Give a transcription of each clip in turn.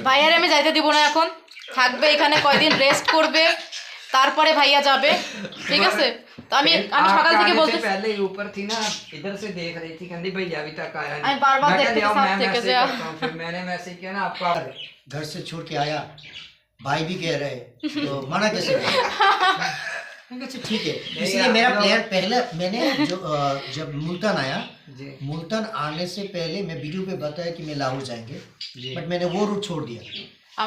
ভাইয়ার আমি যাইতে দিব না এখন থাকবে এখানে কয়দিন রেস্ট করবে তারপরে ভাইয়া যাবে ঠিক আছে তো আমি আমি সকাল থেকে বলতে पहले ही ऊपर थी ना इधर से देख रही थी कहती भैया अभी तक आया अरे बार-बार मैं कहा, देखते "ले आओ, साथ मैं थे मैसेज कैसे करता हूँ फिर मैंने मैसेज किया ना आपको घर से छोड़ के आया भाई भी कह रहे तो मना कैसे अच्छा, ठीक है। इसलिए मेरा प्लेयर पहले मैंने जो जब मुल्तान आया मुल्तान आने से पहले मैं वीडियो पे बताया कि मैं लाहौर जाएँगे बट मैंने वो रूट छोड़ दिया।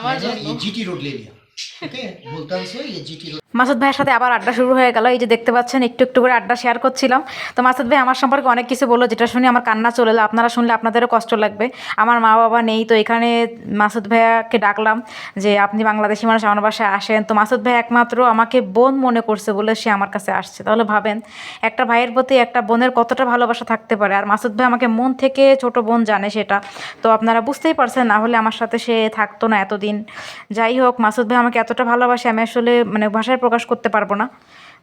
मैंने ये जीटी रोड ले लिया। ठीक है? मुल्तान से ये जीटी रोड মাসুদ ভাইয়ের সাথে আবার আড্ডা শুরু হয়ে গেল। এই যে দেখতে পাচ্ছেন, একটু একটু করে আড্ডা শেয়ার করছিলাম। তো মাসুদ ভাই আমার সম্পর্কে অনেক কিছু বলল, যেটা শুনে আমার কান্না চলে এলো। আপনারা শুনলে আপনাদেরও কষ্ট লাগবে। আমার মা বাবা নেই, তো এখানে মাসুদ ভাইয়াকে ডাকলাম যে, আপনি বাংলাদেশি মানুষ, আমার বাসায় আসেন। তো মাসুদ ভাই একমাত্র আমাকে বোন মনে করছে বলে সে আমার কাছে আসছে। তাহলে ভাবেন, একটা ভাইয়ের প্রতি একটা বোনের কতটা ভালোবাসা থাকতে পারে। আর মাসুদ ভাই আমাকে মন থেকে ছোট বোন জানে সেটা। তো আপনারা বুঝতেই পারছেন, না হলে আমার সাথে সে থাকতো না এতদিন। যাই হোক, মাসুদ ভাই আমাকে এতটা ভালোবাসে, আমি আসলে মানে ভাষায় প্রকাশ করতে পারব না।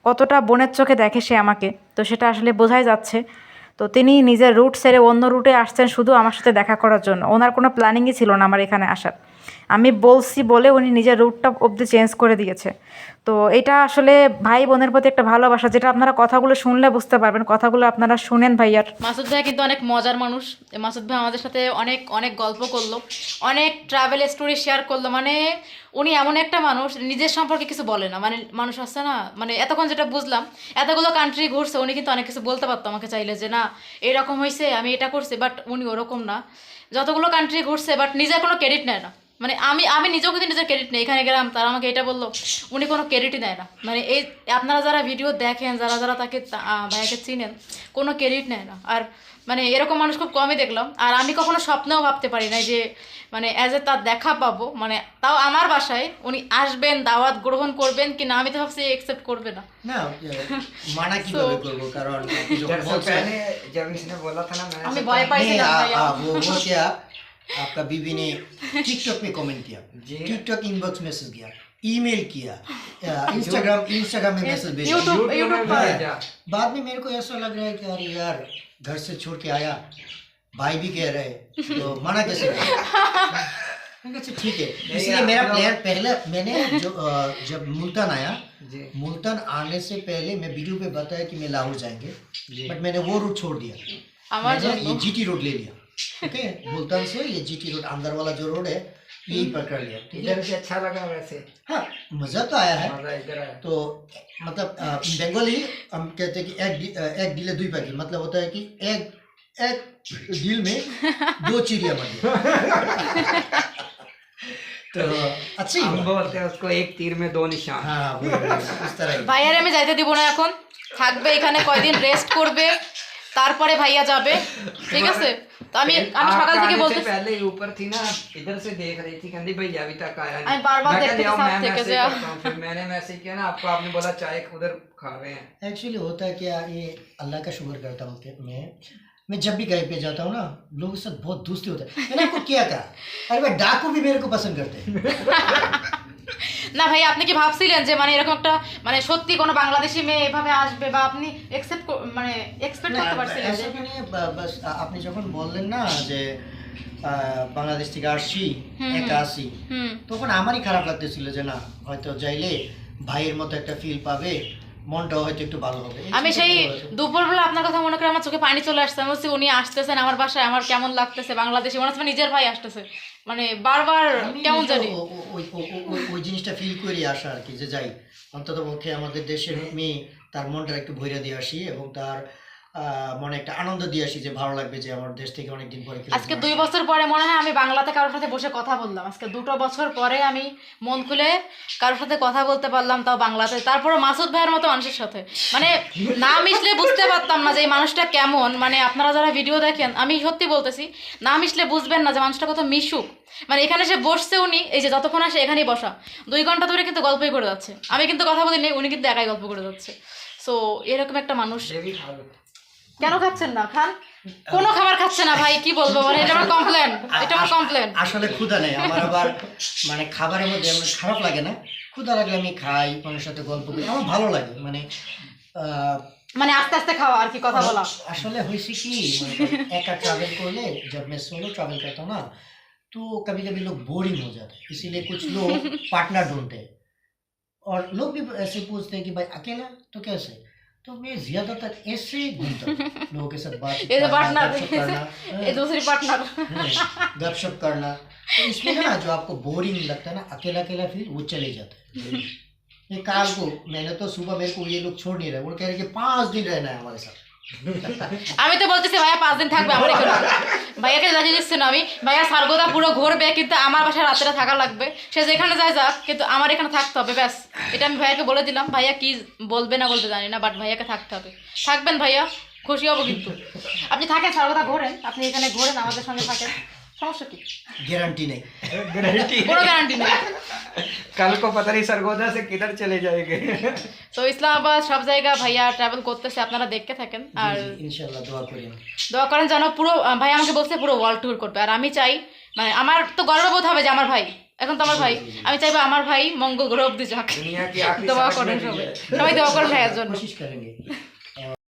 কতটা বোনের চোখে দেখে সে আমাকে? তো সেটা আসলে বোঝাই যাচ্ছে। তো তিনি নিজের রুট সেরে অন্য রুটে আসছেন শুধু আমার সাথে দেখা করার জন্য। ওনার কোনো প্ল্যানিংই ছিল না আমার এখানে আসার। আমি বলছি বলে উনি নিজের রুটটা অবধি চেঞ্জ করে দিয়েছে। তো এটা আসলে ভাই বোনের প্রতি একটা ভালোবাসা, যেটা আপনারা কথাগুলো শুনলে বুঝতে পারবেন, কথাগুলো আপনারা শুনেন ভাইয়ার। মাসুদ ভাই কিন্তু অনেক মজার মানুষ। মাসুদ ভাই আমাদের সাথে অনেক অনেক গল্প করল, অনেক ট্রাভেল স্টোরি শেয়ার করল। মানে উনি এমন একটা মানুষ, নিজের সম্পর্কে কিছু বলে না। মানে মানুষ আসছে না মানে এতক্ষণ যেটা বুঝলাম, এতগুলো কান্ট্রি ঘুরছে, উনি কিন্তু অনেক কিছু বলতে পারতো আমাকে চাইলে যে, না, এরকম হয়েছে আমি এটা করছি। বাট উনি ওরকম না। যতগুলো কান্ট্রি ঘুরছে বাট নিজের কোনো ক্রেডিট নেয় না। মানে আমি আমি নিজেও কিন্তু নিজের ক্রেডিট নেই। এখানে গেলাম তারা আমাকে এটা বলল উনি কোনো ক্রেডিটই দেয় না। মানে এই আপনারা যারা ভিডিও দেখেন যারা যারা তাকে ভাইয়াকে চিনেন কোনো ক্রেডিট নেয় না। আর মানে এরকম মানুষ খুব কমই দেখলাম। আর আমি কখনো স্বপ্নেও ভাবতে পারি না যে মানে অ্যাজ এ তার দেখা পাবো। মানে তাও আমার বাসায় উনি আসবেন দাওয়াত গ্রহণ করবেন কি না আমি তো ভাবছি একসেপ্ট করবে না। আমি ভয় পাইছিলাম आपका बीवी ने टिकटॉक पे कमेंट किया। टिकटॉक इनबॉक्स मैसेज किया ईमेल किया इंस्टाग्राम इंस्टाग्राम में मैसेज भेजा। बाद में मेरे को ऐसा लग रहा है कि अरे यार घर से छोड़ के आया। भाई भी कह रहे तो माना कैसे अच्छा, ठीक है। इसलिए मेरा प्लान पहले मैंने जो जब मुल्तान आया मुल्तान आने से पहले मैं वीडियो पे बताया कि मैं लाहौर जाएँगे बट मैंने वो रूट छोड़ दिया। मैंने जीटी रोड ले लिया। ठीक है मुल्तान से ये जीटी रोड अंदर वाला जो रोड है यही पकड़ लिया ठीक है इधर से अच्छा लगा वैसे हाँ मजा तो आया है मजा इधर आया तो मतलब बंगाली हम कहते हैं कि एक डि- अ, एक डिले दुई पैकेट मतलब होता है कि एक एक डील में दो चिड़िया बन गई तो अच्छा ही हम हुआ। बोलते हैं उसको एक तीर में दो निशान हाँ वो इस तरह ही ভাইয়ার আমি যাইতে দিব না এখন থাকবে এখানে কয়দিন রেস্ট করবে তারপরে ভাইয়া যাবে ঠিক আছে তো আমি আমি आप সকাল থেকে आने से বলতে पहले ही ऊपर थी ना इधर से देख रही थी कहती भैया अभी तक आया अरे बार-बार मैं कहा, देखते "ले आओ, साथ मैं थे मैसेज कैसे करता हूँ फिर मैंने मैसेज किया ना आपको आपने बोला चाय उधर खा रहे हैं एक्चुअली होता है क्या ये अल्लाह का शुक्र करता हूँ कि मैं मैं जब भी कहीं पे जाता हूँ ना लोगों के साथ बहुत दोस्ती होता है मैंने आपको क्या कहा अरे भाई डाकू भी मेरे को पसंद करते हैं না ভাই আপনি কি ভাবছিলেন যে মানে এরকম একটা মানে সত্যি কোনো বাংলাদেশি মেয়ে এভাবে আসবে বা আপনি এক্সেপ্ট মানে মানে হ্যাঁ, হ্যাঁ, আপনি যখন বললেন না যে বাংলাদেশ থেকে একা আসি তখন আমারই খারাপ লাগতেছিল যে না হয়তো যাইলে ভাইয়ের মতো একটা ফিল পাবে হয়তো একটু ভালো হবে। আমি সেই দুপুরবেলা আপনার কথা মনে করে আমার চোখে পানি চলে আমি উনি আসতেছেন আমার বাসায় আমার কেমন লাগতেছে? বাংলাদেশে মনে হচ্ছে নিজের ভাই আসতেছে। মানে বারবার কেমন জানি। ওই জিনিসটা ফিল করে আসা আর কি যে যাই অন্তত পক্ষে আমাদের দেশের মেয়ে তার মনটা একটু ভৈরা দিয়ে আসি এবং তার মনে একটা আনন্দ দিয়ে আসি যে ভালো লাগবে যে আমার দেশ থেকে অনেকদিন পরে আজকে দুই বছর পরে মনে হয় আমি বাংলাতে কারোর সাথে বসে কথা বললাম। আজকে দুটো বছর পরে আমি মন খুলে কারোর সাথে কথা বলতে পারলাম তাও বাংলাতে। তারপরে মাসুদ ভাইয়ের মতো মানুষের সাথে। মানে না মিশলে বুঝতে পারতাম না যে এই মানুষটা কেমন। মানে আপনারা যারা ভিডিও দেখেন আমি সত্যি বলতেছি না মিশলে বুঝবেন না যে মানুষটা কত মিশুক। মানে এখানে সে বসছে উনি এই যে যতক্ষণ আসে এখানেই বসা। দুই ঘণ্টা ধরে কিন্তু গল্পই করে যাচ্ছে। আমি কিন্তু কথা বলিনি উনি কিন্তু একাই গল্প করে যাচ্ছে। সো এরকম একটা মানুষ কেন খাচ্ছেন না খান কোনো খাবার খাচ্ছে না ভাই কি বলবো মানে এটা আমার কমপ্লেন এটা আমার কমপ্লেন আসলে ক্ষুধা নেই আমার আবার মানে খাবারের মধ্যে আমার খারাপ লাগে না ক্ষুধা লাগলে আমি খাই মানুষের সাথে গল্প করি আমার ভালো লাগে মানে আহ, মানে আস্তে আস্তে খাওয়া আর কি কথা বলা আসলে হয়েছে কি মানে একা ট্রাভেল করলে जब मैं सोलो ट्रैवल करता हूँ ना तो कभी कभी लोग बोरिंग हो जाते हैं इसीलिए कुछ लोग पार्टनर ढूंढते हैं और लोग भी ऐसे पूछते हैं कि भाई अकेला तो कैसे तो मैं ज़्यादातर ऐसे ही घूमता हूँ लोगों के साथ बात ये तो करना दूसरी पार्टनर हम्म, गपशप करना। तो इसमें ना जो आपको बोरिंग लगता है ना अकेला अकेला फिर वो चले जाता है। ये काल को मैंने तो सुबह मेरे को ये लोग छोड़ नहीं रहे वो कह रहे कि पाँच दिन रहना है हमारे साथ। আমি তো বলতেছি, ভাইয়া, পাঁচ দিন থাকবে আমার এখানে। ভাইয়াকে লাগিয়ে দিচ্ছি না আমি। ভাইয়া সার্গদা পুরো ঘুরবে, কিন্তু আমার বাসায় রাত্রে থাকা লাগবে। সে যেখানে যায় যাক, কিন্তু আমার এখানে থাকতে হবে, ব্যাস। এটা আমি ভাইয়াকে বলে দিলাম। ভাইয়া কি বলবে না বলতে জানি না বাট ভাইয়াকে থাকতে হবে। থাকবেন ভাইয়া, খুশি হব কিন্তু। আপনি থাকেন সার্গদা ঘোরেন। আপনি এখানে ঘোরেন, আমাদের সঙ্গে থাকেন। সমস্যা কি गारंटी नहीं गारंटी কোনো গ্যারান্টি নেই कल को पता नहीं सरगोदा से किधर चले जाएंगे তো ইসলামাবাদ সব জায়গা ভাইয়া ট্রাভেল করতেছে আপনারা দেখতে থাকেন আর इंशाल्लाह दुआ करिए দোয়া করেন যেন পুরো ভাই আমাকে বলছে পুরো ওয়ার্ল্ড ট্যুর করবে আর আমি চাই মানে আমার তো গর্ববোধ হবে যে আমার ভাই এখন তো আমার ভাই আমি চাইবো আমার ভাই মঙ্গল গ্রহ অব্দি যাক दुनिया की आखिरी দোয়া सांस করেন में भी সবাই जाए। সবাই দোয়া করেন ভাইয়ের জন্য कोशिश करेंगे